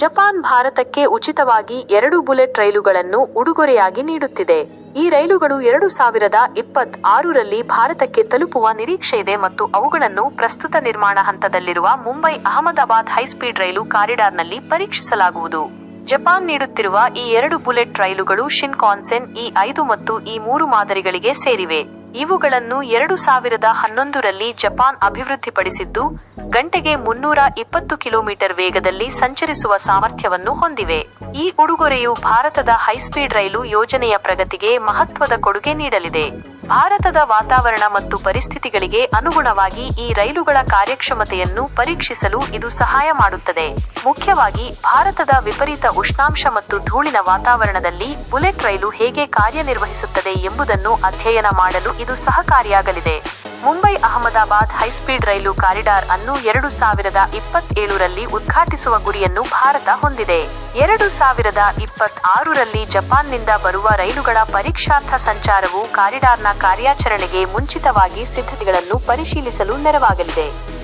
Japan ಭಾರತಕ್ಕೆ ಉಚಿತವಾಗಿ ಎರಡು ಬುಲೆಟ್ ರೈಲುಗಳನ್ನು ಉಡುಗೊರೆಯಾಗಿ ನೀಡುತ್ತಿದೆ. ಈ ರೈಲುಗಳು ಎರಡು ಸಾವಿರದ ಇಪ್ಪತ್ ಆರರಲ್ಲಿ ಭಾರತಕ್ಕೆ ತಲುಪುವ ನಿರೀಕ್ಷೆಯಿದೆ ಮತ್ತು ಅವುಗಳನ್ನು ಪ್ರಸ್ತುತ ನಿರ್ಮಾಣ ಹಂತದಲ್ಲಿರುವ ಮುಂಬೈ ಅಹಮದಾಬಾದ್ ಹೈಸ್ಪೀಡ್ ರೈಲು ಕಾರಿಡಾರ್ನಲ್ಲಿ ಪರೀಕ್ಷಿಸಲಾಗುವುದು. ಜಪಾನ್ ನೀಡುತ್ತಿರುವ ಈ ಎರಡು ಬುಲೆಟ್ ರೈಲುಗಳು ಶಿನ್ಕಾನ್ಸೆನ್ ಈ ಐದು ಮತ್ತು ಈ ಮೂರು ಮಾದರಿಗಳಿಗೆ ಸೇರಿವೆ. ಇವುಗಳನ್ನು ಎರಡು ಸಾವಿರದ ಹನ್ನೊಂದರಲ್ಲಿ ಜಪಾನ್ ಅಭಿವೃದ್ಧಿಪಡಿಸಿದ್ದು, ಗಂಟೆಗೆ ಮುನ್ನೂರ ಇಪ್ಪತ್ತು ಕಿಲೋಮೀಟರ್ ವೇಗದಲ್ಲಿ ಸಂಚರಿಸುವ ಸಾಮರ್ಥ್ಯವನ್ನು ಹೊಂದಿವೆ. ಈ ಉಡುಗೊರೆಯು ಭಾರತದ ಹೈಸ್ಪೀಡ್ ರೈಲು ಯೋಜನೆಯ ಪ್ರಗತಿಗೆ ಮಹತ್ವದ ಕೊಡುಗೆ ನೀಡಲಿದೆ. ಭಾರತದ ವಾತಾವರಣ ಮತ್ತು ಪರಿಸ್ಥಿತಿಗಳಿಗೆ ಅನುಗುಣವಾಗಿ ಈ ರೈಲುಗಳ ಕಾರ್ಯಕ್ಷಮತೆಯನ್ನು ಪರೀಕ್ಷಿಸಲು ಇದು ಸಹಾಯ ಮಾಡುತ್ತದೆ. ಮುಖ್ಯವಾಗಿ ಭಾರತದ ವಿಪರೀತ ಉಷ್ಣಾಂಶ ಮತ್ತು ಧೂಳಿನ ವಾತಾವರಣದಲ್ಲಿ ಬುಲೆಟ್ ರೈಲು ಹೇಗೆ ಕಾರ್ಯನಿರ್ವಹಿಸುತ್ತದೆ ಎಂಬುದನ್ನು ಅಧ್ಯಯನ ಮಾಡಲು ಇದು ಸಹಕಾರಿಯಾಗಲಿದೆ. ಮುಂಬೈ ಅಹಮದಾಬಾದ್ ಹೈಸ್ಪೀಡ್ ರೈಲು ಕಾರಿಡಾರ್ ಅನ್ನು ಎರಡು ಸಾವಿರದ ಇಪ್ಪತ್ತೇಳರಲ್ಲಿ ಉದ್ಘಾಟಿಸುವ ಗುರಿಯನ್ನು ಭಾರತ ಹೊಂದಿದೆ. ಎರಡು ಸಾವಿರದ ಇಪ್ಪತ್ತಾರರಲ್ಲಿ ಜಪಾನ್ನಿಂದ ಬರುವ ರೈಲುಗಳ ಪರೀಕ್ಷಾರ್ಥ ಸಂಚಾರವು ಕಾರಿಡಾರ್ನ ಕಾರ್ಯಾಚರಣೆಗೆ ಮುಂಚಿತವಾಗಿ ಸಿದ್ಧತೆಗಳನ್ನು ಪರಿಶೀಲಿಸಲು ನೆರವಾಗಲಿದೆ.